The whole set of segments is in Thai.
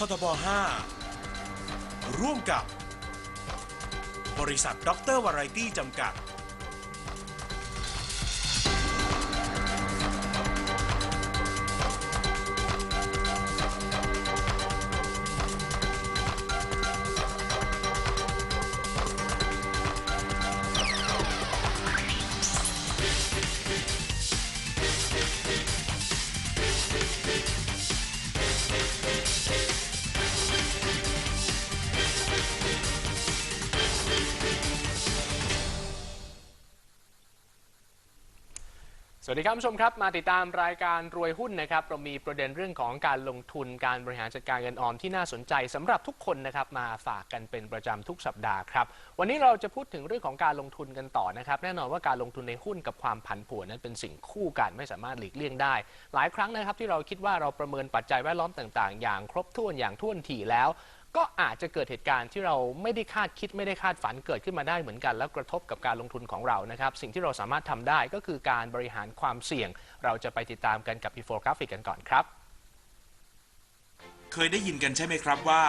ททบ 5 ร่วมกับบริษัทด็อกเตอร์วารตี้จำกัด สวัสดีครับผู้ชมครับ มาติดตามรายการรวยหุ้นนะครับเรามีประเด็นเรื่องของการลงทุนการบริหารจัดการเงินออมที่น่าสนใจสำหรับทุกคนนะครับมาฝากกันเป็นประจำทุกสัปดาห์ครับวันนี้เราจะพูดถึงเรื่องของการลงทุนกันต่อนะครับแน่นอนว่าการลงทุนในหุ้นกับความผันผวนนั้นเป็นสิ่งคู่กันไม่สามารถหลีกเลี่ยงได้ หลายครั้งนะครับที่เราคิดว่าเราประเมินปัจจัยแวดล้อมต่าง ๆ อย่างครบถ้วนอย่างท่วนถี่แล้ว ก็อาจจะเกิดเหตุการณ์ที่เราไม่ได้คาดคิดไม่ได้คาดฝันเกิดขึ้นมาได้เหมือนกัน แล้วกระทบกับการลงทุนของเรานะครับ สิ่งที่เราสามารถทำได้ก็คือการบริหารความเสี่ยง เราจะไปติดตามกันกับอีโฟกราฟิกกันก่อนครับ เคยได้ยินกันใช่ไหมครับว่า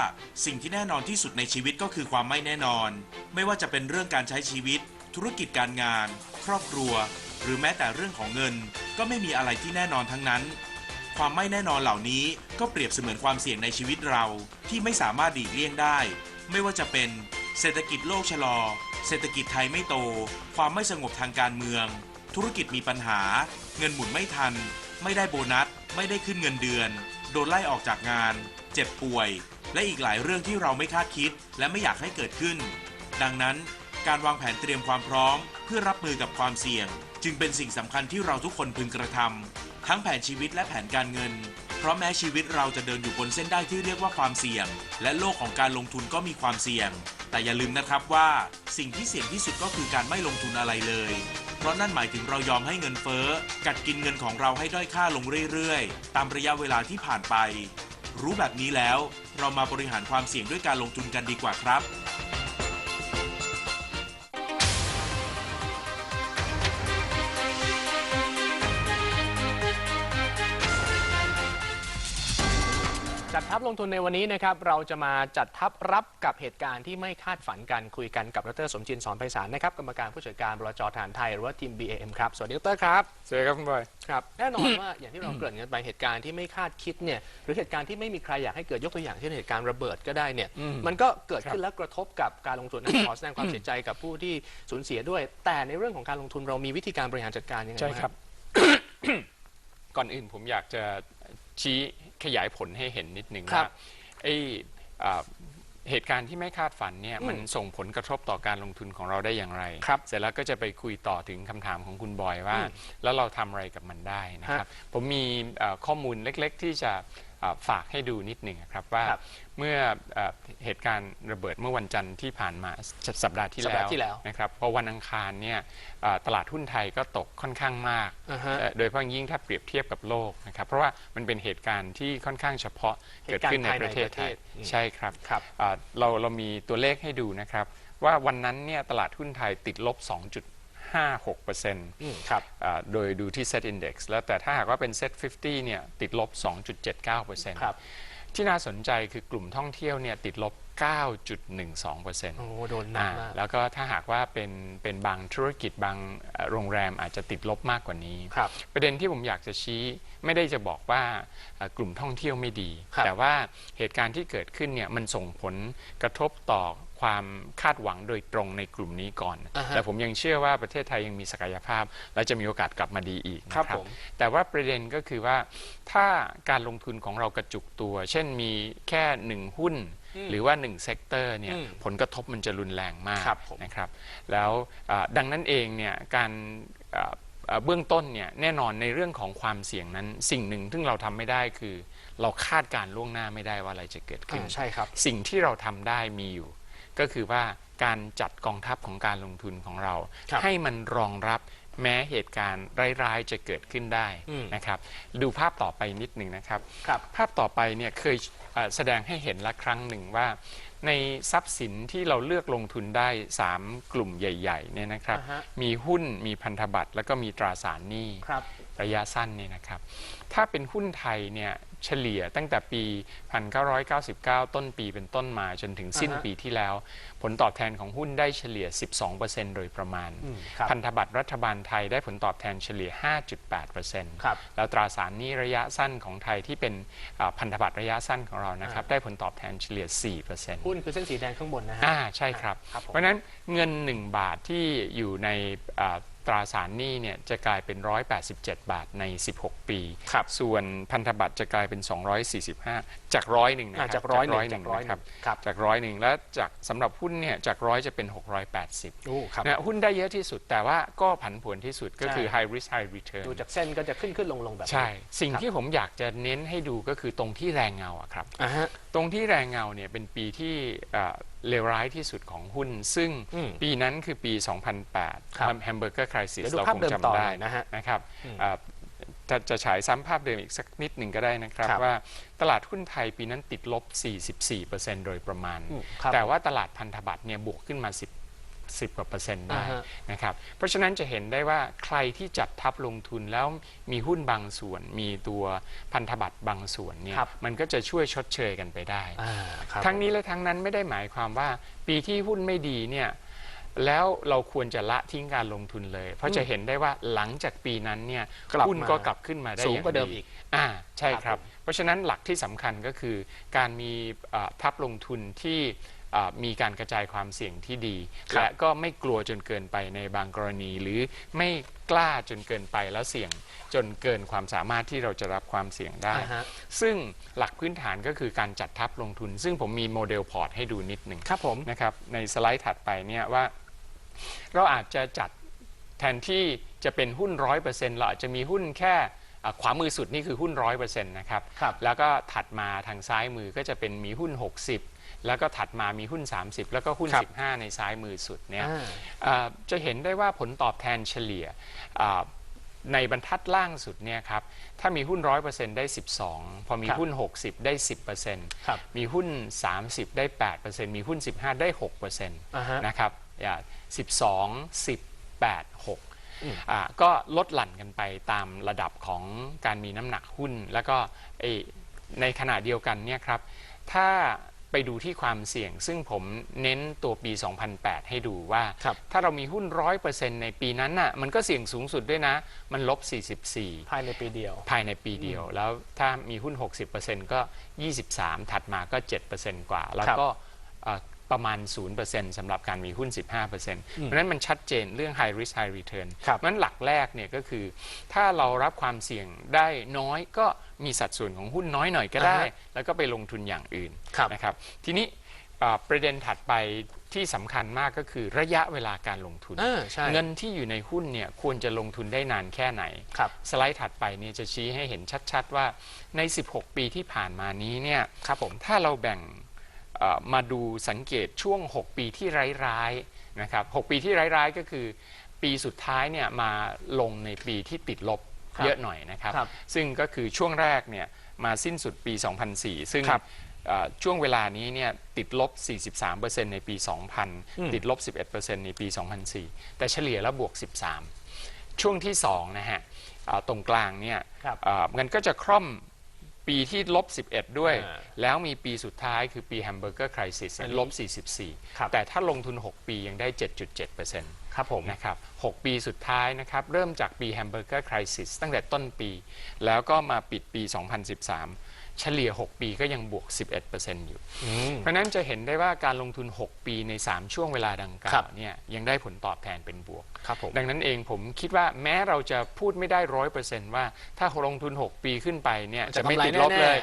สิ่งที่แน่นอนที่สุดในชีวิตก็คือความไม่แน่นอน ไม่ว่าจะเป็นเรื่องการใช้ชีวิต ธุรกิจการงาน ครอบครัว หรือแม้แต่เรื่องของเงิน ก็ไม่มีอะไรที่แน่นอนทั้งนั้น ความไม่แน่นอนเหล่านี้ก็เปรียบเสมือนความเสี่ยงในชีวิตเราที่ไม่สามารถหลีกเลี่ยงได้ ไม่ว่าจะเป็นเศรษฐกิจโลกชะลอ เศรษฐกิจไทยไม่โต ความไม่สงบทางการเมือง ธุรกิจมีปัญหา เงินหมุนไม่ทัน ไม่ได้โบนัส ไม่ได้ขึ้นเงินเดือน โดนไล่ออกจากงาน เจ็บป่วย และอีกหลายเรื่องที่เราไม่คาดคิด และไม่อยากให้เกิดขึ้น ดังนั้น การวางแผนเตรียมความพร้อม เพื่อรับมือกับความเสี่ยง จึงเป็นสิ่งสำคัญที่เราทุกคนพึงกระทำ ทั้งแผนชีวิตและแผนการเงิน เพราะแม้ชีวิตเราจะเดินอยู่บนเส้นได้ที่เรียกว่าความเสี่ยง และโลกของการลงทุนก็มีความเสี่ยง แต่อย่าลืมนะครับว่าสิ่งที่เสี่ยงที่สุดก็คือการไม่ลงทุนอะไรเลย เพราะนั่นหมายถึงเรายอมให้เงินเฟ้อ กัดกินเงินของเราให้ด้อยค่าลงเรื่อยๆ ตามระยะเวลาที่ผ่านไป รู้แบบนี้แล้ว เรามาบริหารความเสี่ยงด้วยการลงทุนกันดีกว่าครับ ทัพลงทุนในวันนี้นะครับเราจะมาจัดทัพรับกับเหตุการณ์ที่ไม่คาดฝันกันคุยกันกับดรสมจินทร์สอนไพศาลนะครับกรรมการผู้จัดการบลจฐานไทยหรือว่าทีม BAM ครับ สวัสดีดรครับสวัสดีครับคุณบอยครับแน่นอนว่าอย่างที่เราเกริ่นกันไปเหตุการณ์ที่ไม่คาดคิดเนี่ยหรือเหตุการณ์ที่ไม่มีใครอยากให้เกิดยกตัวอย่างเช่นเหตุการณ์ระเบิดก็ได้เนี่ยอืมมันก็เกิดขึ้นแล้วกระทบกับการลงทุนขอแสดงความเสียใจกับผู้ที่สูญเสียด้วย แต่ในเรื่องของการลงทุนเรามีวิธีการบริหารจัดการยังไงใช่บ้างครับ ก่อนอื่นผมอยากจะชี้ ขยายผลให้เห็นนิดหนึ่งครัว่าบไออ่าเหตุการณ์ที่ไม่คาดฝันเนี่ยอืมมันส่งผลกระทบต่อการลงทุนของเราได้อย่างไร ครับเสร็จแล้วก็จะไปคุยต่อถึงคำถามของคุณบอยว่าอืมแล้วเราทำอะไรกับมันได้นะครับ ผมมีเอ่อข้อมูลเล็กๆ ที่จะอ่าฝากให้ดูนิดหนึ่งครับว่า ครับ เมื่อเอ่อเหตุการณ์ระเบิดเมื่อวันจันทร์ที่ผ่านมาสัปดาห์ที่สัปแล้ดาวห์ที่แล้วนะครับพอวันอังคารเนี่ยเอ่อตลาดหุ้นไทยก็ตกค่อนข้างมากอ่าฮะเอ่อโดยเฉพาะยิ่งถ้าเปรียบเทียบกับโลกนะครับเพราะว่ามันเป็นเหตุการณ์ที่ค่อนข้างเฉพาะเกิดขึ้นในประเทศไทยเหตุการณ์ภายในประเทศอืมใช่ครับครับอ่าเราเรามีตัวเลขให้ดูนะครับ ว่าวันนั้นเนี่ยตลาดหุ้นไทยติดลบ 2.56%อืมครับอ่าโดยดูที่ Set Index แล้วแต่ถ้าหากว่าเป็น Set 50 เนี่ย ติดลบ 2.79%ครับ ที่น่าสนใจคือกลุ่มท่องเที่ยวเนี่ยติดลบ 9.12%โอ้โดนหนักอ่ามากแล้วก็ถ้าหากว่าเป็นเป็นบางธุรกิจบางเอ่อโรงแรมอาจจะติดลบมากกว่านี้ครับประเด็นที่ผมอยากจะชี้ไม่ได้จะบอกว่าเอ่อกลุ่มท่องเที่ยวไม่ดีครับแต่ว่าเหตุการณ์ที่เกิดขึ้นเนี่ยมันส่งผลกระทบต่อ ความคาดหวังโดยตรงในกลุ่มนี้ก่อนอ่าฮะแต่ผมยังเชื่อว่าประเทศไทยยังมีศักยภาพ และจะมีโอกาสกลับมาดีอีกนะคครัรับบผมแต่ว่าประเด็นก็คือว่าถ้าการลงทุนของเรากระจุกตัว เช่นมีแค่หนึ่งหุ้นอืมหรือว่า1เซกเตอร์เนี่ยอืมผลกระทบมันจะรุนแรงมากครับผมนะครับ แล้วอ่าดังนั้นเองเนี่ยการอ่าอ่าเบื้องต้นเนี่ยแน่นอนในเรื่องของความเสี่ยงนั้น สิ่งหนึ่งซึ่งเราทำไม่ได้คือ เราคาดการณ์ล่วงหน้าไม่ได้ว่าอะไรจะเกิดขึ้นอ่าใช่ครับ สิ่งที่เราทำได้มีอยู่ ก็คือว่าการจัดกองทัพของการลงทุนของเราครับให้มันรองรับแม้เหตุการณ์ร้ายๆจะเกิดขึ้นได้อืมนะครับ ดูภาพต่อไปนิดหนึ่งนะครับครับภาพต่อไปเนี่ยเคยเอ่อแสดงให้เห็นละครั้งหนึ่งว่า ในทรัพย์สินที่เราเลือกลงทุนได้ 3 กลุ่มใหญ่ๆเนี่ยนะครับอ่าฮะมีหุ้นมีพันธบัตรแล้วก็มีตราสารหนี้ค รับระยะสั้นเนี่ยนะครับ ถ้าเป็นหุ้นไทยเนี่ยเฉลี่ยตั้งแต่ปี 1999 ต้นปีเป็นต้นมาจนถึงสิ้นอ่าฮะปีที่แล้ว ผลตอบแทนของหุ้นได้เฉลี่ย 12%โดยประมาณอืมครับพันธบัตรรัฐบาลไทยได้ผลตอบแทนเฉลี่ย 5.8%ครับแล้วตราสารหนี้ระยะสั้นของไทยที่เป็นอ่าพันธบัตรระยะสั้นของเรานะครับอ่าได้ผลตอบแทนเฉลี่ย 4%หุ้นคือเส้นสีแดงข้างบนนะฮะอ่าใช่ครับครับผมเพราะฉะนั้นเงิน 1 บาทที่อยู่ในอ่า ตราสารหนี้เนี่ยจะกลายเป็น 187 บาทใน 16 ปี ครับส่วนพันธบัตรจะกลายเป็น 245 จากร้อยหนึ่งนะคอ่ารับจากร้อยหนึ่งหจากร้อยหนึ่งนะครับครับ จากร้อยหนึ่งแล้วจากสำหรับหุ้นเนี่ยจากร้อยจะเป็น 680 โอ้ครับ นะหุ้นได้เยอะที่สุดแต่ว่าก็ผันผวนที่สุดก็คือ ใช่ high risk high return ดูจากเส้นก็จะขึ้นขึ้นลงลงแบบนี้ใช่ สิ่งครับที่ผมอยากจะเน้นให้ดูก็คือตรงที่แรงเงาอะครับ อ่าฮะ ตรงที่แรงเงาเนี่ยเป็นปีที่เอ่อ เลวร้ายที่สุดของหุ้น ซึ่งอืมปีนั้นคือปีครับ2008แฮมเบอร์เกอร์คริสิสเดี๋ยวดูเราภาพคงเดิมต่อจำได้หน่อยนะฮะนะครับอืมเอ่อจะจะฉายซ้ำภาพเดิมอีกสักนิดหนึ่งก็ได้นะครับครับว่าตลาดหุ้นไทยปีนั้นติดลบ 44%โดยประมาณอืมครับแต่ว่าตลาดพันธบัตรเนี่ยบวกขึ้นมา 10 10กว่าเปอร์เซ็นต์ได้อ่าฮะ นะครับเพราะฉะนั้นจะเห็นได้ว่าใครที่จัดทับลงทุนแล้วมีหุ้นบางส่วน มีตัวพันธบัตรบางส่วนเนี่ยครับ มันก็จะช่วยชดเชยกันไปได้ อ่าครับทั้งนี้และทั้งนั้นไม่ได้หมายความว่าปีที่หุ้นไม่ดีเนี่ยแล้วเราควรจะละทิ้งการลงทุนเลย เพราะจะเห็นได้ว่าหลังจากปีนั้นเนี่ยกลับหุ้นมาก็กลับขึ้นมาได้สูงอย่างกว่าเดิมอีกอ่าใช่คครัรับบเพราะฉะนั้นหลักที่สำคัญก็คือการมีเอ่อทับลงทุนที่เอ่อ มีการกระจายความเสี่ยงที่ดีครับและก็ไม่กลัวจนเกินไปในบางกรณี หรือไม่กล้าจนเกินไปแล้วเสี่ยงจนเกินความสามารถที่เราจะรับความเสี่ยงได้ อ่าฮะ ซึ่งหลักพื้นฐานก็คือการจัดทับลงทุน ซึ่งผมมีโมเดลพอร์ตให้ดูนิดหนึ่ง ครับผม นะครับในสไลด์ถัดไปเนี่ยว่าเราอาจจะจัดแทนที่จะเป็นหุ้นร้อยเปอร์เซ็นต์เราอาจจะมีหุ้นแค่อะขวามือสุดนี่คือหุ้นร้อยเปอร์เซ็นต์นะครับครับแล้วก็ถัดมาทางซ้ายมือก็จะเป็นมีหุ้น 60 แล้วก็ถัดมามีหุ้น 30 แล้วก็หุ้น ครับ15 ในซ้ายมือสุดเนี่ยอ่าอ่าจะเห็นได้ว่าผลตอบแทนเฉลี่ยอ่าในบรรทัดล่างสุดเนี่ยครับถ้ามีหุ้น 100%ได้ 12 พอมีครับหุ้น 60 ได้10%ครับมีหุ้น 30 ได้ 8%มีหุ้น 15 ได้ 6%อ่าฮะ นะครับอ่า12 10 8 6อืมอ่าก็ลดหลั่นกันไปตามระดับของการมีน้ำหนักหุ้น แล้วก็เอ่อในขณะเดียวกันเนี่ยครับ ถ้า ไปดูที่ความเสี่ยง ซึ่งผมเน้นตัวปี 2008 ให้ดูว่าครับถ้าเรามีหุ้น 100%ในปีนั้นน่ะมันก็เสี่ยงสูงสุดด้วยนะ มันลบ 44 ภายในปีเดียว ภายในปีเดียว แล้วถ้ามีหุ้น 60%ก็ 23 ถัดมาก็ 7%กว่า แล้วก็เอ่อ ประมาณ 0%สำหรับการมีหุ้น 15%เพราะฉะนั้นมันชัดเจนเรื่อง high risk high return ครับเพราะฉะนั้นหลักแรกเนี่ยก็คือ ถ้าเรารับความเสี่ยงได้น้อยก็มีสัดส่วนของหุ้นน้อยหน่อยก็ได้อ่าฮะแล้วก็ไปลงทุนอย่างอื่นครับนะครับทีนี้เอ่อประเด็นถัดไปที่สำคัญมากก็คือระยะเวลาการลงทุนอ่าใช่เงินที่อยู่ในหุ้นเนี่ยควรจะลงทุนได้นานแค่ไหนครับสไลด์ถัดไปเนี่ยจะชี้ให้เห็นชัด ๆ ว่าใน 16 ปีที่ผ่านมานี้เนี่ยครับผมถ้าเราแบ่งเอ่อ มาดูสังเกตช่วง 6 ปีที่ร้ายๆนะครับ6ปีที่ร้ายๆก็คือ ปีสุดท้ายเนี่ยมาลงในปีที่ติดลบครับเยอะหน่อยนะครับครับ ซึ่งก็คือช่วงแรกเนี่ยมาสิ้นสุดปี 2004 ซึ่งครับเอ่อช่วงเวลานี้เนี่ยติดลบ 43%ในปีอืม2000 ติดลบ 11%ในปี 2004 แต่เฉลี่ยแล้วบวก 13 ช่วงที่2นะฮะเอ่อตรงกลางเนี่ยครับเอ่อมันก็จะคร่อม ปีที่ลบ 11 ด้วย อ่าแล้วมีปีสุดท้ายคือปีแฮมเบอร์เกอร์คริสิสอันนี้ลบ ครับ 44 แต่ถ้าลงทุน 6 ปียังได้ 7.7%ครับผม นะครับ 6 ปีสุดท้ายนะครับ เริ่มจากปีแฮมเบอร์เกอร์คริสิสตั้งแต่ต้นปี แล้วก็มาปิดปี 2013 เฉลี่ย 6 ปีก็ยังบวก 11%อยู่อืมเพราะฉะนั้นจะเห็นได้ว่าการลงทุน 6 ปีใน 3 ช่วงเวลาดังกครัล่าบวเนี่ยยังได้ผลตอบแทนเป็นบวกครับผมดังนั้นเองผมคิดว่าแม้เราจะพูดไม่ได้ร้อยเปอร์เซนต์ว่าถ้าลงทุน 6 ปีขึ้นไปเนี่ยจะจะไม่กำไรติดลบเลย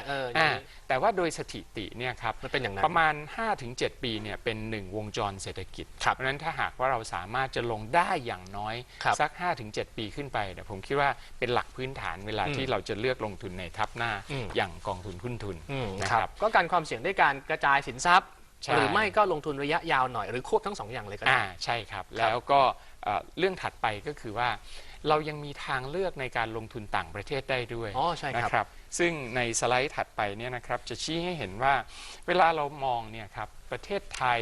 แน่ๆเอออย่างนี้อ่าแต่ว่าโดยสถิติเนี่ยครับมันเป็นอย่างนั้นประมาณ 5-7 ปีเนี่ยเป็นหนึ่งวงจรเศรษฐกิจครับเพราะฉะนั้นถ้าหากว่าเราสามารถจะลงได้อย่างน้อยครับสัก 5-7 ปีขึ้นไปเนี่ยผมคิดว่าเป็นหลักพื้นฐานเวลาอืมที่เราจะเลือกลงทุนในทับหน้าอืมอย่างกองทุนหุ้นทุนอืมนะคครัรับบก็การความเสี่ยงด้วยการกระจายสินทรัพย์ใช่หรือไม่ก็ลงทุนระยะยาวหน่อยหรือควบทั้งสองอย่างเลยก็ได้อ่าใช่ครับแล้วก็เอ่อเรื่องถัดไปก็คือว่าเรายังมีทางเลือกในการลงทุนต่างประเทศได้ด้วยอ๋อใช่ครับนะครับ ซึ่งในสไลด์ถัดไปเนี่ยนะครับจะชี้ให้เห็นว่าเวลาเรามองเนี่ยครับประเทศไทย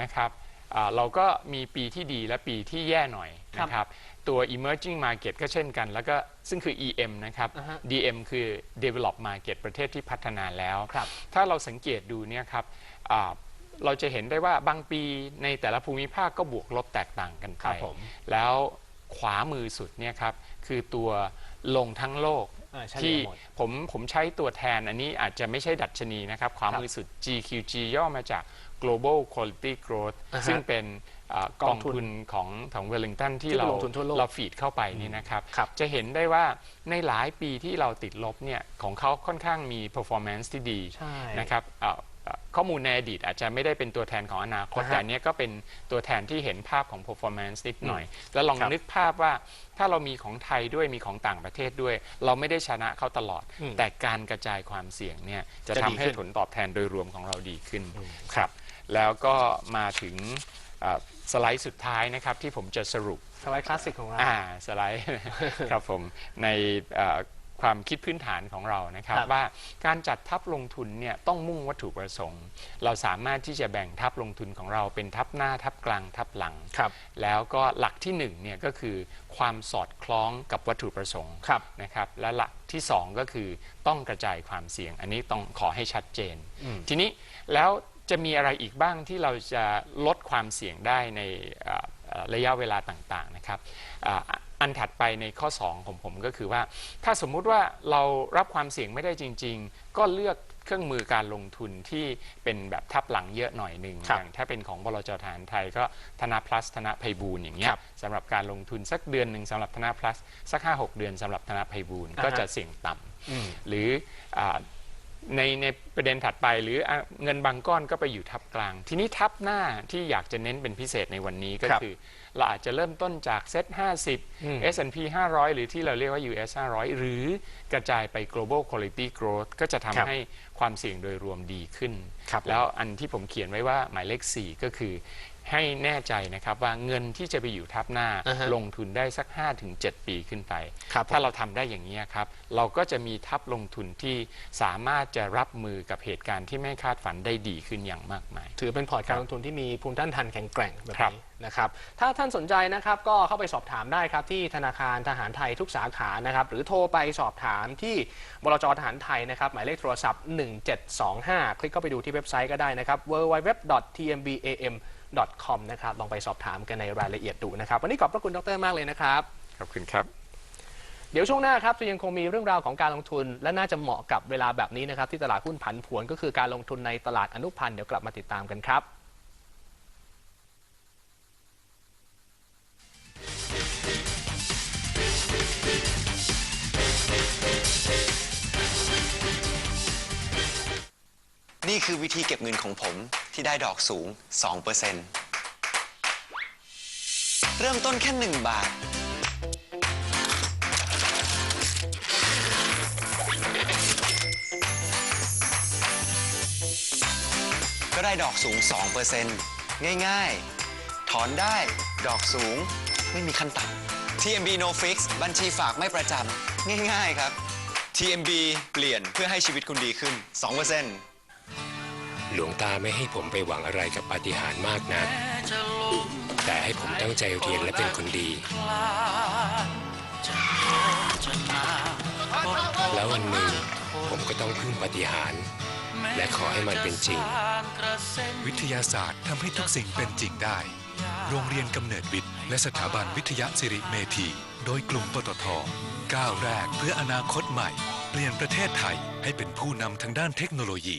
นะครับอ่าเราก็มีปีที่ดีและปีที่แย่หน่อยนะครับตัว emerging market ก็เช่นกัน แล้วก็ซึ่งคือ EM นะครับอ่าฮะ DM คือ develop market ประเทศที่พัฒนาแล้วครับถ้าเราสังเกตดูเนี่ยครับอ่าเราจะเห็นได้ว่าบางปีในแต่ละภูมิภาคก็บวกลบแตกต่างกันไปครับผมแล้วขวามือสุดเนี่ยครับคือตัวลงทั้งโลก อ่าเฉลี่ที่ยหมด ผมผมใช้ตัวแทนอันนี้อาจจะไม่ใช่ดัชนีนะครับขวาครับมือสุด GQG ย่อมาจาก Global Quality Growth อ่าฮะซึ่งเป็นอ่า กกอองงทุนทุนของของเวลลิงตันที่ที่เราลงทุนทั่วโลกเราฟีดเข้าไปนี่นะครับครับ จะเห็นได้ว่าในหลายปีที่เราติดลบเนี่ยของเขาค่อนข้างมี performance ที่ดีใช่นะครับเอ่อเอ่อข้อมูลในอดีตอาจจะไม่ได้เป็นตัวแทนของอนาคตอ่าฮะแต่อันเนี้ยก็เป็นตัวแทนที่เห็นภาพของ performance นิดหน่อย แล้วลองครับนึกภาพว่าถ้าเรามีของไทยด้วยมีของต่างประเทศด้วย เราไม่ได้ชนะเขาตลอดอืมแต่การกระจายความเสี่ยงเนี่ยจะจะทำดีให้ขึ้นผลตอบแทนโดยรวมของเราดีขึ้นครับ แล้วก็มาถึงเอ่อ สไลด์สุดท้ายนะครับที่ผมจะสรุปสไลด์คลาสสิกของเรา อ่าสไลด์ ครับผมในเอ่อความคิดพื้นฐานของเรานะครับ ครับว่าการจัดทับลงทุนเนี่ยต้องมุ่งวัตถุประสงค์ เราสามารถที่จะแบ่งทับลงทุนของเราเป็นทับหน้าทับกลางทับหลัง ครับ แล้วก็หลักที่หนึ่งเนี่ยก็คือความสอดคล้องกับวัตถุประสงค์ ครับ นะครับและหลักที่สองก็คือต้องกระจายความเสี่ยง อันนี้ต้องขอให้ชัดเจน ทีนี้แล้ว จะมีอะไรอีกบ้างที่เราจะลดความเสี่ยงได้ในเอ่อเอ่อระยะเวลาต่างๆนะครับอ่าอันถัดไปในข้อ 2 ของผมก็คือว่า ถ้าสมมุติว่าเรารับความเสี่ยงไม่ได้จริง ๆ ก็เลือกเครื่องมือการลงทุนที่เป็นแบบทับหลังเยอะหน่อยหนึ่งครับอย่างถ้าเป็นของบลจทหารไทยก็ธนาพลัสธนาไพบูลย์อย่างเงี้คยรับสำหรับการลงทุนสักเดือนหนึ่งสำหรับธนาพลัสสัก 5-6 เดือนสำหรับธนาไพบูลย์อ่าฮะก็จะเสี่ยงต่ำอืมหรืออา ในในประเด็นถัดไปหรืออะเงินบางก้อนก็ไปอยู่ทับกลาง ทีนี้ทับหน้าที่อยากจะเน้นเป็นพิเศษในวันนี้ก็ครับคือ เราอาจจะเริ่มต้นจากเซ็ตอืม50 S&P 500 หรือที่เราเรียกว่า US 500 หรือกระจายไป global quality growth ก็จะครับทำให้ความเสี่ยงโดยรวมดีขึ้นครับแล้วอันที่ผมเขียนไว้ว่าหมายเลข 4 ก็คือ ให้แน่ใจนะครับว่าเงินที่จะไปอยู่ทับหน้า อ่าฮะลงทุนได้สัก 5-7 ปีขึ้นไป ครับผม ถ้าเราทำได้อย่างนี้ยครับ เราก็จะมีทับลงทุนที่สามารถจะรับมือกับเหตุการณ์ที่ไม่คาดฝันได้ดีขึ้นอย่างมากมาย ถือเป็นพอร์ตการลงทุนที่มีภูมิต้านทานแข็งแกร่งแบบครับนี้นะครับ ถ้าท่านสนใจนะครับก็เข้าไปสอบถามได้ครับที่ธนาคารทหารไทยทุกสาขานะครับ หรือโทรไปสอบถามที่บลจทหารไทยนะครับ หมายเลขโทรศัพท์ 1725 คลิกเข้าไปดูที่เว็บไซต์ก็ได้นะครับ www.tmbam.com นะครับลองไปสอบถามกันในรายละเอียดดูนะครับ วันนี้ขอบพระคุณดรมากเลยนะครับ ขอบคุณครับเดี๋ยวช่วงหน้าครับจะยังคงมีเรื่องราวของการลงทุน และน่าจะเหมาะกับเวลาแบบนี้นะครับ ที่ตลาดหุ้นผันผวนก็คือการลงทุนในตลาดอนุพันธ์เดี๋ยวกลับมาติดตามกันครับนี่คือวิธีเก็บเงินของผม ที่ได้ดอกสูง 2%เริ่มต้นแค่ 1 บาท ก็ได้ดอกสูง 2%ง่ายๆ ถอนได้ดอกสูงไม่มีขั้นต่ำ TMB No Fix บัญชีฝากไม่ประจำง่ายๆครับ TMB เปลี่ยนเพื่อให้ชีวิตคุณดีขึ้น 2% หลวงตาไม่ให้ผมไปหวังอะไรกับปาฏิหาริย์มากนัก แต่ให้ผมตั้งใจเรียนและเป็นคนดี แล้ววันหนึ่งผมก็ต้องพึ่งปาฏิหาริย์และขอให้มันเป็นจริง วิทยาศาสตร์ทำให้ทุกสิ่งเป็นจริงได้ โรงเรียนกำเนิดวิทย์ และสถาบันวิทยาสิริเมธี โดยกลุ่มปตทก้าวแรกเพื่ออนาคตใหม่ เปลี่ยนประเทศไทยให้เป็นผู้นำทางด้านเทคโนโลยี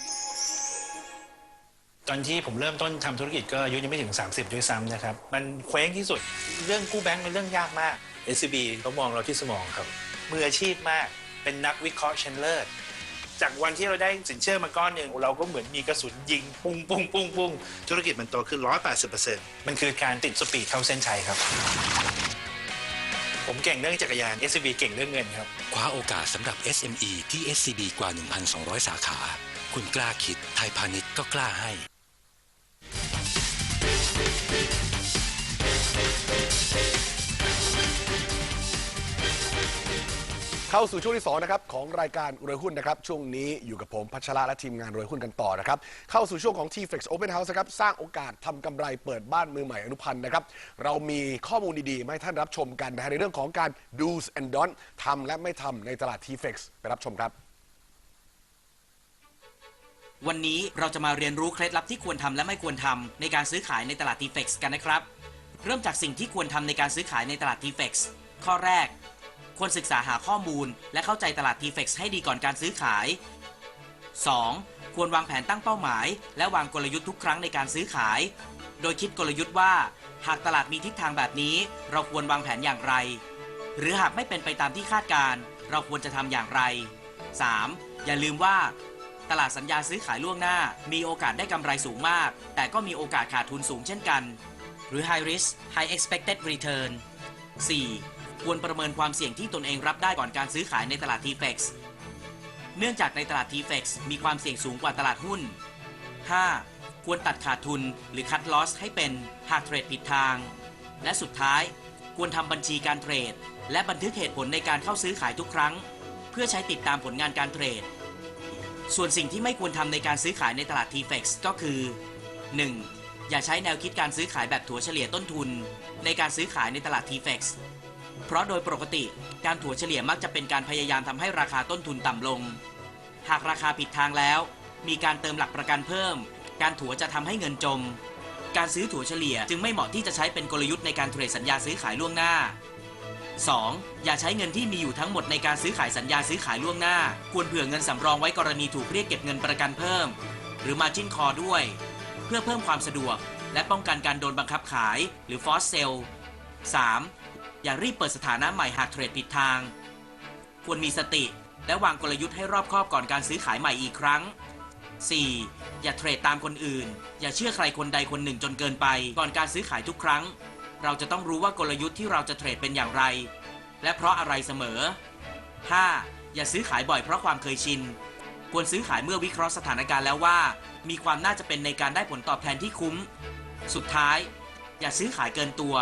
ตอนที่ผมเริ่มต้นทำธุรกิจก็อายุยังไม่ถึง 30 ด้วยซ้ำนะครับ มันเคว้งที่สุดเรื่องกู้แบงก์เป็นเรื่องยากมาก SCB เขามองเราที่สมองครับ มืออาชีพมากเป็นนักวิเคราะห์ชั้นเลิศจากวันที่เราได้สินเชื่อมาก้อนหนึ่งเราก็เหมือนมีกระสุนยิง ปุ้งปุ้งปุ้งปุ้งธุรกิจมันโตขึ้น 180%มันคือการติดสปีดเข้าเส้นชัยครับผผมเก่งเรื่องจักรยาน SCB เก่งเรื่องเงินครับคว้าโอกาสสำหรับ SME ที่ SCB กว่า 1,200 สาขา คุณกล้าคิดไทยพาณิชย์ก็กล้าให้ เข้าสู่ช่วงที่2นะครับของรายการรวยหุ้นนะครับช่วงนี้อยู่กับผมพัชระและทีมงานรวยหุ้นกันต่อนะครับเข้าสู่ช่วงของ t f l e x Open House นะครับสร้างโอกาสทำกำไรเปิดบ้านมือใหม่อนุพันธ์นะครับเรามีข้อมูลดีๆมาให้ท่านรับชมกันนะฮะในเรื่องของการ do's and don't ทำและไม่ทำในตลาด t f l e x ไปรับชมครับ วันนี้เราจะมาเรียนรู้เคล็ดลับที่ควรทำและไม่ควรทำในการซื้อขายในตลาด t f e x กันนะครับ เริ่มจากสิ่งที่ควรทำในการซื้อขายในตลาด t f e x ข้อแรก ควรศึกษาหาข้อมูล และเข้าใจตลาด t f e x ให้ดีก่อนการซื้อขาย 2. ควรวางแผนตั้งเป้าหมาย และวางกลยุทธ์ทุกครั้งในการซื้อขาย โดยคิดกลยุทธ์ว่า หากตลาดมีทิศทางแบบนี้ เราควรวางแผนอย่างไร หรือหากไม่เป็นไปตามที่คาดการ เราควรจะทำอย่างไร 3. อย่าลืมว่า ตลาดสัญญาซื้อขายล่วงหน้า มีโอกาสได้กำไรสูงมาก แต่ก็มีโอกาสขาดทุนสูงเช่นกัน หรือ high risk high expected return 4. ควรประเมินความเสี่ยงที่ตนเองรับได้ก่อนการซื้อขายในตลาด TFX เนื่องจากในตลาด TFX มีความเสี่ยงสูงกว่าตลาดหุ้น 5. ควรตัดขาดทุนหรือ cut loss ให้เป็นหากเทรดผิดทาง และสุดท้าย ควรทำบัญชีการเทรด และบันทึกเหตุผลในการเข้าซื้อขายทุกครั้ง เพื่อใช้ติดตามผลงานการเทรด ส่วนสิ่งที่ไม่ควรทำในการซื้อขายในตลาด TFX ก็คือ 1. อย่าใช้แนวคิดการซื้อขายแบบถัวเฉลี่ยต้นทุน ในการซื้อขายในตลาด TFX เพราะโดยปกติการถัวเฉลี่ยมักจะเป็นการพยายามทำให้ราคาต้นทุนต่ำลง หากราคาผิดทางแล้ว มีการเติมหลักประกันเพิ่ม การถัวจะทำให้เงินจม การซื้อถัวเฉลี่ยจึงไม่เหมาะที่จะใช้เป็นกลยุทธ์ในการเทรดสัญญาซื้อขายล่วงหน้า 2. อย่าใช้เงินที่มีอยู่ทั้งหมดในการซื้อขายสัญญาซื้อขายล่วงหน้า ควรเผื่อเงินสำรองไว้กรณีถูกเรียกเก็บเงินประกันเพิ่ม หรือ margin call ด้วย เพื่อเพิ่มความสะดวก และป้องกันการโดนบังคับขาย หรือ force sell 3. อย่ารีบเปิดสถานะใหม่หากเทรดผิดทาง ควรมีสติ และวางกลยุทธ์ให้รอบคอบก่อนการซื้อขายใหม่อีกครั้ง 4. อย่าเทรดตามคนอื่น อย่าเชื่อใครคนใดคนหนึ่งจนเกินไป ก่อนการซื้อขายทุกครั้ง เราจะต้องรู้ว่ากลยุทธ์ที่เราจะเทรดเป็นอย่างไร และเพราะอะไรเสมอ 5. อย่าซื้อขายบ่อยเพราะความเคยชิน ควรซื้อขายเมื่อวิเคราะห์สถานการณ์แล้วว่า มีความน่าจะเป็นในการได้ผลตอบแทนที่คุ้ม สุดท้าย อย่าซื้อขายเกินตัว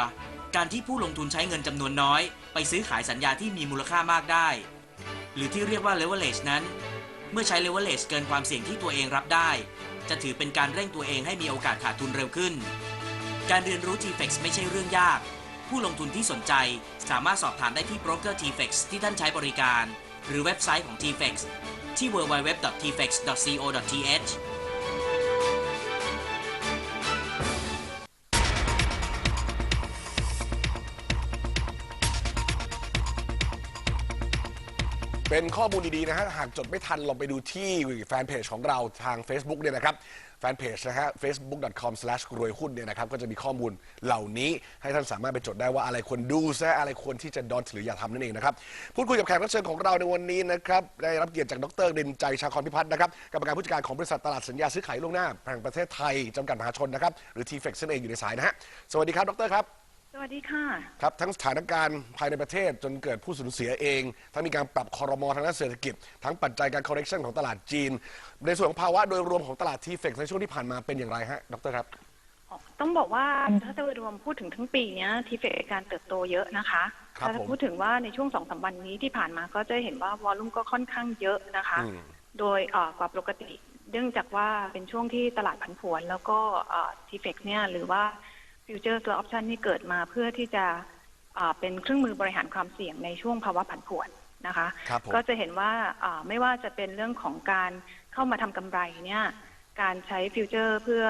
การที่ผู้ลงทุนใช้เงินจำนวนน้อย ไปซื้อขายสัญญาที่มีมูลค่ามากได้ หรือที่เรียกว่า leverage นั้น เมื่อใช้ leverage เกินความเสี่ยงที่ตัวเองรับได้ จะถือเป็นการเร่งตัวเองให้มีโอกาสขาดทุนเร็วขึ้น การเรียนรู้ TFX ไม่ใช่เรื่องยาก ผู้ลงทุนที่สนใจสามารถสอบถามได้ที่โบรกเกอร์ TFX ที่ท่านใช้บริการ หรือเว็บไซต์ของ TFX ที่ www.tfx.co.th เป็นข้อมูลดี ๆ นะฮะ หากจดไม่ทันลองไปดูที่แฟนเพจของเราทาง Facebook เนี่ยนะครับ แฟนเพจนะฮะ facebook.com รวยหุ้นเนี่ยนะครับ ก็จะมีข้อมูลเหล่านี้ ให้ท่านสามารถไปจดได้ว่าอะไรควรดูซะอะไรควรที่จะดอนหรืออย่าทำนั่นเองนะครับ พูดคุยกับแขกรับเชิญของเราในวันนี้นะครับ ได้รับเกียรติจากดรเด่นใจชาคอนพิพัฒน์นะครับ กรรมการผู้จัดการของบริษัทตลาดสัญญาซื้อขายล่วงหน้าแห่งประเทศไทยจำกัดมหาชนนะครับ หรือ t f e x นั่นเองอยู่ในสายนะฮะ สวัสดีครับ ดรครับ สวัสดีค่ะ ครับทั้งสถานการณ์ภายในประเทศจนเกิดผู้สูญเสียเอง ทั้งมีการปรับคอรมอทางด้านเศรษฐกิจ ทั้งปัจจัยการ correction ของตลาดจีน ในส่วนของภาวะโดยรวมของตลาดทีเฟกในช่วงที่ผ่านมาเป็นอย่างไรฮะดรครับ ต้องบอกว่าถ้าโดยรวมพูดถึงทั้งปีเนี้ยทีเฟกการเติบโตเยอะนะคะครับถ้าผม พูดถึงว่าในช่วงสองสามวันนี้ที่ผ่านมาก็จะเห็นว่าวอลลุ่มก็ค่อนข้างเยอะนะคะ อืม โดยเอ่อกว่าปกติ เนื่องจากว่าเป็นช่วงที่ตลาดผันผวน แล้วก็ทีเฟกเนี่ยหรือว่า ฟิวเจอร์และออปชันนี่เกิดมาเพื่อที่จะอ่าเป็นเครื่องมือบริหารความเสี่ยงในช่วงภาวะผันผวนนะคะครับผมก็จะเห็นว่าอ่าไม่ว่าจะเป็นเรื่องของการเข้ามาทำกำไรเนี่ยการใช้ฟิวเจอร์เพื่อ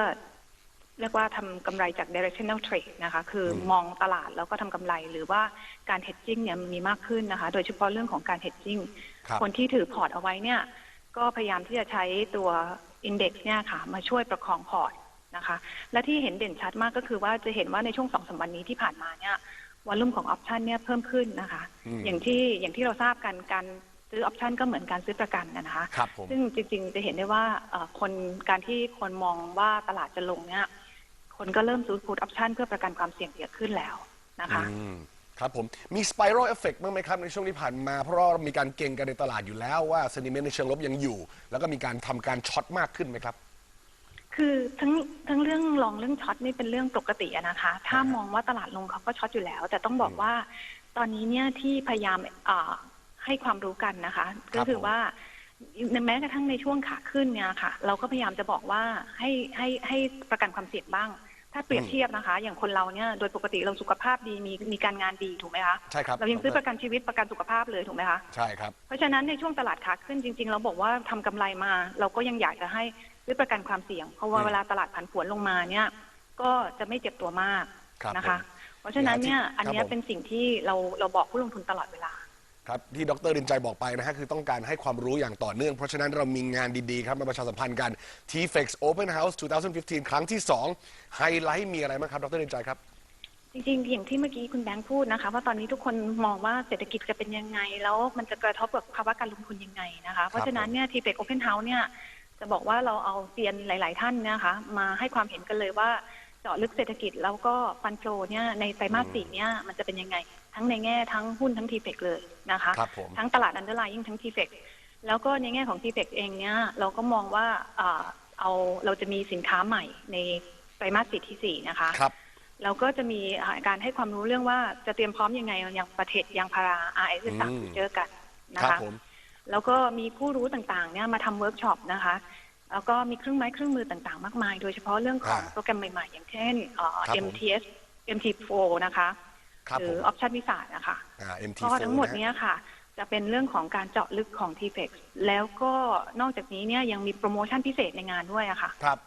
เรียกว่าทำกำไรจาก directional trade นะคะ คืออมองตลาดแล้วก็ทำกำไรหรือว่าการ hedging เนี่ยมันมีมากขึ้นนะคะ โดยเฉพาะเรื่องของการ hedging ครับคนที่ถือพอร์ตเอาไว้เนี่ย ก็พยายามที่จะใช้ตัว index เนี่ยค่ะ มาช่วยประคองพอร์ต นะคะ และที่เห็นเด่นชัดมากก็คือว่าจะเห็นว่าในช่วงสองสามวันนี้ที่ผ่านมาเนี่ยวอลลุ่มของออปชันเนี่ยเพิ่มขึ้นนะคะอืมอย่างที่อย่างที่เราทราบกันการซื้อออปชันก็เหมือนการซื้อประกันนะนะคะครับผมซึ่งจริงๆ จะเห็นได้ว่าเอ่อคนการที่คนมองว่าตลาดจะลงเนี่ยคนก็เริ่มซื้อ put option เพื่อประกันความเสี่ยงเยอะขึ้นแล้วนะคะอืมครับผมมี spiral effect บ้างไหมครับ ในช่วงที่ผ่านมา เพราะว่ามีการเก่งกันในตลาดอยู่แล้วว่า sentiment ในเชิงลบยังอยู่ แล้วก็มีการทำการช็อตมากขึ้นไหมครับ คือทั้งทั้งเรื่องลองเรื่องช็อตนี่เป็นเรื่องปกติอะนะคะ ถ้ามองว่าตลาดลงเขาก็ช็อตอยู่แล้ว แต่ต้องบอกว่าตอนนี้เนี่ยที่พยายามอ่าให้ความรู้กันนะคะ ก็คือว่าแม้กระทั่งในช่วงขาขึ้นเนี่ยค่ะ เราก็พยายามจะบอกว่าให้ให้ให้ประกันความเสี่ยงบ้าง ถ้าเปรียบเทียบนะคะ อย่างคนเราเนี่ยโดยปกติเราสุขภาพดีมีมีการงานดีถูกไหมคะใช่ครับเรายังซื้อประกันชีวิตประกันสุขภาพเลยถูกไหมคะใช่ครับเพราะฉะนั้นในช่วงตลาดขาขึ้นจริง ๆ เราบอกว่าทำกำไรมา เราก็ยังอยากจะให้ ซื้อประกันความเสี่ยง เพราะว่าอืมเวลาตลาดผันผวนลงมาเนี่ย ก็จะไม่เจ็บตัวมากครับนะคะผมเพราะฉะนั้นเนี่ยครับอันเนี้ยผมเป็นสิ่งที่เราเราบอกผู้ลงทุนตลอดเวลาครับที่ดรดินใจบอกไปนะฮะคือต้องการให้ความรู้อย่างต่อเนื่อง เพราะฉะนั้นเรามีงานดีๆ ครับมาประชาสัมพันธ์กัน TFX Open House 2015 ครั้งที่ 2 ไฮไลท์มีอะไรบ้างครับดรดินใจครับ จริงๆ อย่างที่เมื่อกี้คุณแบงค์พูดนะคะ ว่าตอนนี้ทุกคนมองว่าเศรษฐกิจจะเป็นยังไง แล้วมันจะกระทบกับภาวะการลงทุนยังไงนะคะ เพราะฉะนั้นเนี่ยทีเฟกโอเพนเฮาส์เนี่ย จะบอกว่าเราเอาเซียนหลาย ๆ ท่านเนยนะคะ มาให้ความเห็นกันเลยว่าเจาะลึกเศรษฐกิจแล้วก็ฟันโฟเนี่ยในไตรมาสสี่เนี่ยมันจะเป็นยังไง ทั้งในแง่ทั้งหุ้นทั้งทีเฟกเลยนะคะครับผม ทั้งตลาดอันเดอร์ไลน์ทั้งทีเฟกแล้วก็ในแง่ของทีเฟกเองเนี่ยเราก็มองว่าอ่าเอาเราจะมีสินค้าใหม่ในไตรมาสสี่ที่สี่นะคะ ครับ เราก็จะมีอ่าการให้ความรู้เรื่องว่าจะเตรียมพร้อมยังไงอย่างประเทศยางพารา RS สามอืมเจอกันนะครัคะผม แล้วก็มีผู้รู้ต่างๆเนี่ยมาทำเวิร์กช็อปนะคะ แล้วก็มีเครื่องไม้เครื่องมือต่างๆ มากมาย โดยเฉพาะเรื่องของอ่าโปรแกรมใหม่ๆ อย่างเช่นเอ่อ ครับผม MTS MT4 นะคะครับหรืผอมออปชันวิสานะคะ อ่า MT4 ก็ทั้งหมดนะฮะเนี้ยค่ะ จะเป็นเรื่องของการเจาะลึกของ t f e x แล้วก็นอกจากนี้เนี่ยยังมีโปรโมชั่นพิเศษในงานด้วยอะค่ะ ครับ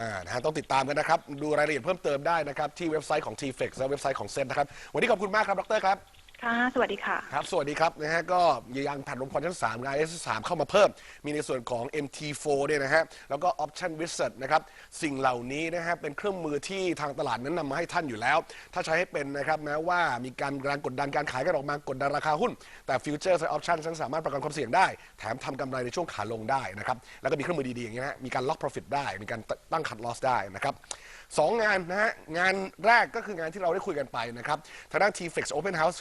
อ่านะฮะต้องติดตามกันนะครับ ดูรายละเอียดเพิ่มเติมได้นะครับ ที่เว็บไซต์ของ TFX และเว็บไซต์ของเซนนะครับ วันนี้ขอบคุณมากครับดรครับ ค่ะ สวัสดีค่ะ ครับ สวัสดีครับนะฮะก็ยางแผ่นลมควันชั้น3 IS 3 เข้ามาเพิ่ม มีในส่วนของ MT4 เนี่ยนะฮะแล้วก็ Option Wizard นะครับสิ่งเหล่านี้นะฮะเป็นเครื่องมือที่ทางตลาดนั้นนำมาให้ท่านอยู่แล้ว ถ้าใช้ให้เป็นนะครับแม้ว่ามีการแรงกดดันการขายกันออกมากดดันราคาหุ้น แต่ฟิวเจอร์และออปชั่นนั้นสามารถประกันความเสี่ยงได้ แถมทำกำไรในช่วงขาลงได้นะครับแล้วก็มีเครื่องมือดีๆอย่างนี้ยนะฮะมีการล็อก profit ได้ มีการตั้งคัดลอสได้นะครับ สองงานนะฮะงานแรกก็คืองานที่เราได้คุยกันไปนะครับทางด้าน TFX Open House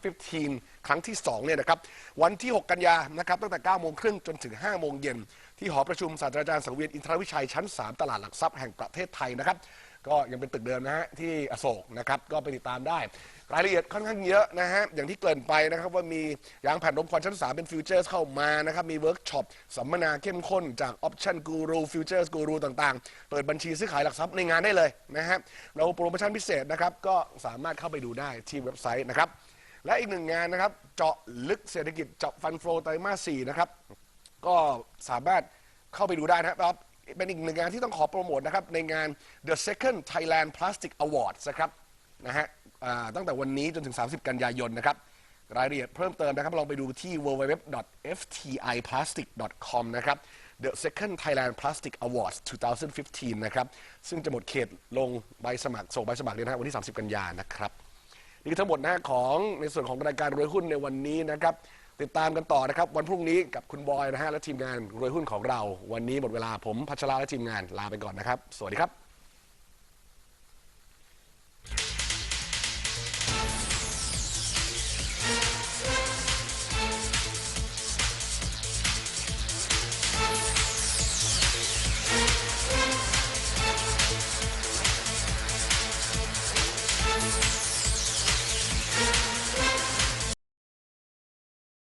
2015 ครั้งที่2เนี่ยนะครับวันที่ 6 กันยานะครับตั้งแต่9โมงครึ่งจนถึง 5 โมงเย็น ที่หอประชุมศาสตราจารย์สังเวียนอินทรวิชัยชั้น 3 ตลาดหลักทรัพย์แห่งประเทศไทยนะครับ ก็ยังเป็นตึกเดิมนะฮะที่อโศกนะครับก็ไปติดตามได้ รายละเอียดค่อนข้างเยอะนะฮะอย่างที่เกริ่นไปนะครับว่ามียางแผ่นลมควันชั้น 3 เป็นฟิวเจอร์สเข้ามานะครับมีเวิร์กช็อปสัมมนาเข้มข้นจากออปชั่นกูรูฟิวเจอร์สกูรูต่างๆ เปิดบัญชีซื้อขายหลักทรัพย์ในงานได้เลยนะฮะเราโปรโมชั่นพิเศษนะครับก็สามารถเข้าไปดูได้ที่เว็บไซต์นะครับและอีกหนึ่งงานนะครับเจาะลึกเศรษฐกิจเจาะฟันโฟไตรมาส4นะครับก็สามารถเข้าไปดูได้นะครับ เป็นอีกหนึ่งงานที่ต้องขอโปรโมทนะครับ ในงาน The Second Thailand Plastic Awards นะครับนะฮะอ่าตั้งแต่วันนี้จนถึง 30 กันยายนนะครับ รายละเอียดเพิ่มเติมนะครับ ลองไปดูที่ www.ftiplastic.com นะครับ The Second Thailand Plastic Awards 2015 นะครับ ซึ่งจะหมดเขตลงใบสมัคร ส่งใบสมัครเลยนะฮะวันที่ 30 กันยานะครับ นี่คือทั้งหมดนะฮะของในส่วนของรายการรวยหุ้นในวันนี้นะครับ ติดตามกันต่อนะครับ วันพรุ่งนี้กับคุณบอยนะฮะและทีมงานรวยหุ้นของเรา วันนี้หมดเวลาผมพัชราและทีมงานลาไปก่อนนะครับ สวัสดีครับ